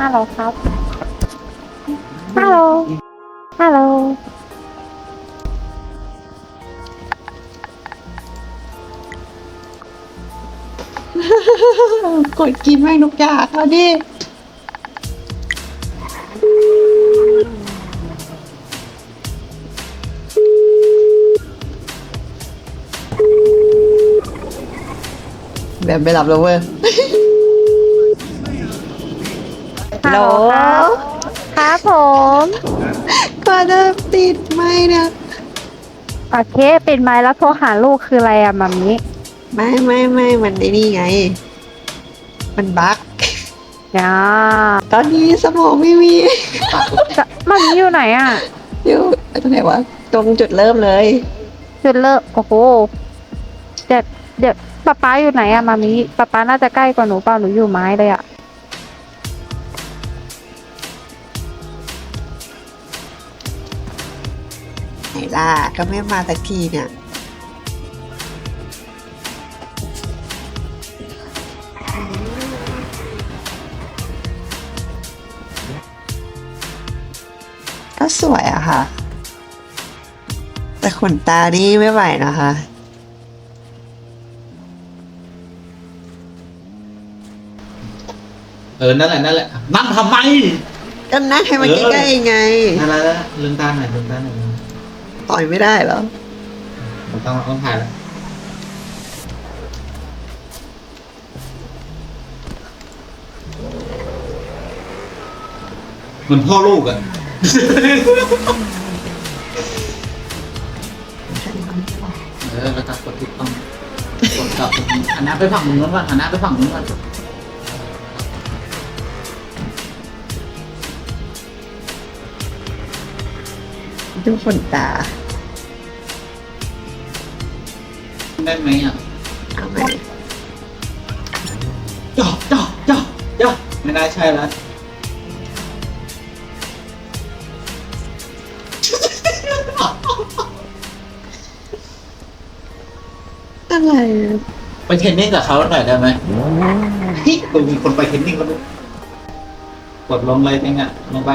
ฮัลโหลครับ ฮัลโหล ฮัลโหล กดกินแม่งทุกอย่างเอาดิ แบบไม่หลับแล้วเว้ย ฮัลโหลครับครับผมกว่าจะติดไหมเนี่ยโอเคปิดไมค์แล้วโทรหาลูกคืออะไรอะมัมมี่ไม่ไม่ไม่มันไอ้นี่ไง มันบั๊กย่าตอนนี้สมองไม่มีจะมัมมี่อยู่ไหนอะอยู่ตรงไหนวะตรงจุดเริ่มเลย จุดเลิกโอ้โหเดี๋ยวเดี๋ยวป๊าป๊าอยู่ไหนอะมัมมี่ป๊าป๊าน่าจะใกล้กว่าหนูเปล่าหนูอยู่ไม้เลยอะ ไหนล่ะ ก็ไม่มาสักทีเนี่ยก็สวยอะค่ะ แต่ขนตานี่ไม่ไหวนะคะเออ นั่นแหละ นั่นแหละ นั่งทำไม ก็นั่งให้มันเออใกล้ๆไงนั่นแหละลืมตาหน่อยลืมตาหน่อย ต่อยไม่ได้เหรอผมต้องต้องถ่ายแล้วเหมือนพ่อลูกอะเออแล้วก็กดถูกต้องกดกลับหันหน้าไปฝั่งนู้นก่อนหันหน้าไปฝั่งนู้นก่อน ดูขนตา ได้ไหมอะเอาไหมจ่อจ่อจ่อจ่อไม่น่าใช่แล้วอะไรอะไปเทรนนิ่งกับเขาหน่อยได้ไหมเฮ้ยกูมีคนไปเทรนนิ่งแล้วด้วยกดลงเลยเองอะลงไป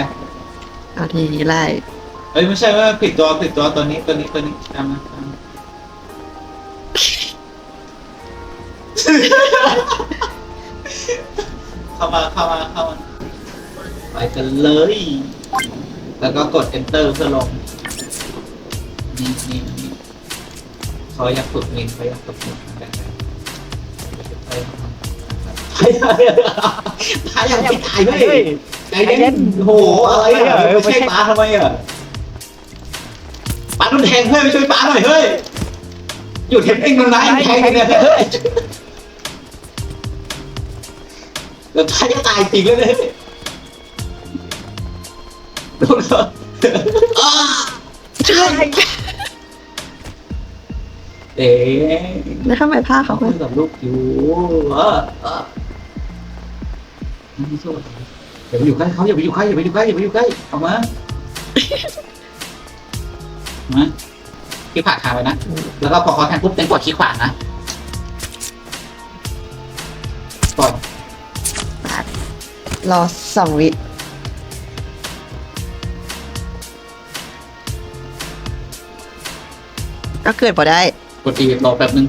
เอาทีนี้ไล่เอ้ยไม่ใช่ว่าผิดตัวผิดตัวตัวนี้ตัวนี้ตัวนี้ตามมาตามมาเข้ามาเข้ามาเข้ามาไปกันเลย แล้วก็กด enter เพื่อลงนี่นี่นี่เขาอยากฝึกมินเขาอยากฝึกมินแบบไหนไปไปตายยังไม่ตายเว้ยใจเย็นโอ้โหอะไรอะไม่ใช่ปลาทำไมอะ ปาโดนแทงเพื่อนไปช่วยปาหน่อยเฮ้ยอยู่เทปเองมันไหนแทงกันเนี่ยเฮ้ยเดี๋ยวท้ายจะตายจริงเลยเนี่ยโดนเขาอ้าใช่เอ๊ะแล้วทำไมผ้าเขาเขาไม่คุยกับลูกอยู่เออเออไม่โทษอย่าไปอยู่ใกล้เขาอย่าไปอยู่ใกล้อย่าไปอยู่ใกล้อย่าไปอยู่ใกล้ออกมา มาขี้ขวาคาไว้นะ แล้วก็พอเขาแทงปุ๊บเต็งกดขี้ขวานะปล่อยรอสองวิก็เกิดพอได้ กดอีรอแป๊บนึง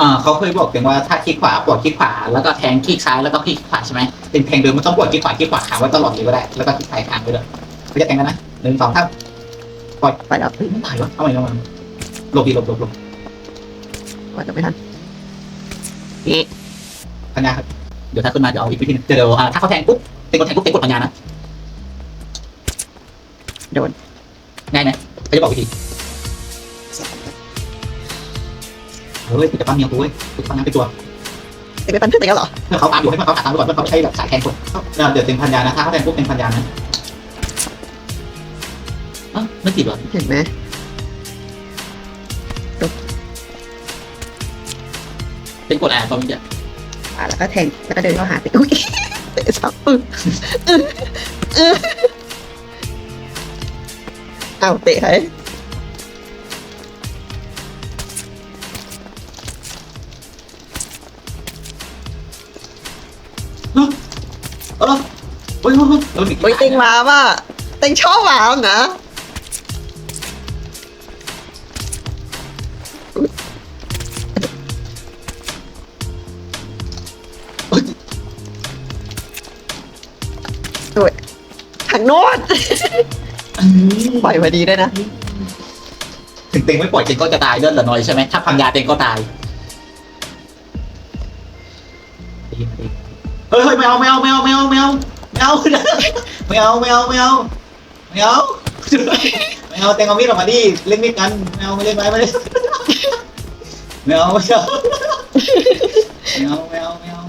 อ่าเขาเคยบอกเพียงว่าถ้าคลิกขวาปวดคลิกขวา แล้วก็แทงคลิกซ้ายแล้วก็คลิกขวาใช่ไหมเป็นแทงเดิมมันต้องปวดคลิกขวาคลิกขวาค้างไว้ตลอดเลยก็ได้ แล้วก็คลิกซ้ายค้างไว้ด้วยเขาจะแทงกันนะหนึ่งสองสาม ปล่อยไปแล้วเฮ้ยไม่ตายวะเอาใหม่เอาใหม่หลบดีหลบหลบหลบกว่าจะไม่ทันนี่พัญญาครับ เดี๋ยวถ้าขึ้นมาเดี๋ยวเอาอีกวิธีหนึงเดี๋ยวเดี๋ยวอ่าถ้าเขาแทงปุ๊บ เป็นคนแทงปุ๊บเป็นกดพัญญานะโดน ง่ายไหมเขาจะบอกวิธีเฮ้ยกูจะปั้มเมียกูเว้ยกูปั้มน้ำไปตัว เด็กไปปันเพื่อนไปแล้วเหรอเพื่อเขาตามอยู่ให้เพื่อนเขาตามไปก่อนเพื่อนเขาไม่ใช่แบบสายแทงคนเดี๋ยวเป็นพันยานะถ้าเขาแทงปุ๊บเป็นพันยานะ อ๋อไม่ติดหรอเห็นไหมเป็นกดแอบตอนนี้อะแล้วก็แทงแล้วก็เดินเข้าหาเตะอุ้ยเตะสองปึ้งเออเออเอ้าเตะใครเออุ้ยอุ้ยอุ้ยโดนอีกโอ้ยเต็งมาป่ะเต็งชอบหมานะางโน้นปล่อยมาดีด้วยนะ ถึงเต็งไม่ปล่อยเต็งก็จะตายเลือดเหลือน้อยใช่ไหมถ้าพังยาเต็งก็ตายเฮ้ยเฮ้ยไม่เอาไม่เอาไม่เอาไม่เอาไม่เอาไม่เอาไม่เอาไม่เอาไม่เอาไม่เอาไม่เอาเต็งเอามีดออกมาดิเล่นมีดกันไม่เอาไม่เล่นไว้ไม่เล่นไม่เอาไม่เอาไม่เอาไม่เอา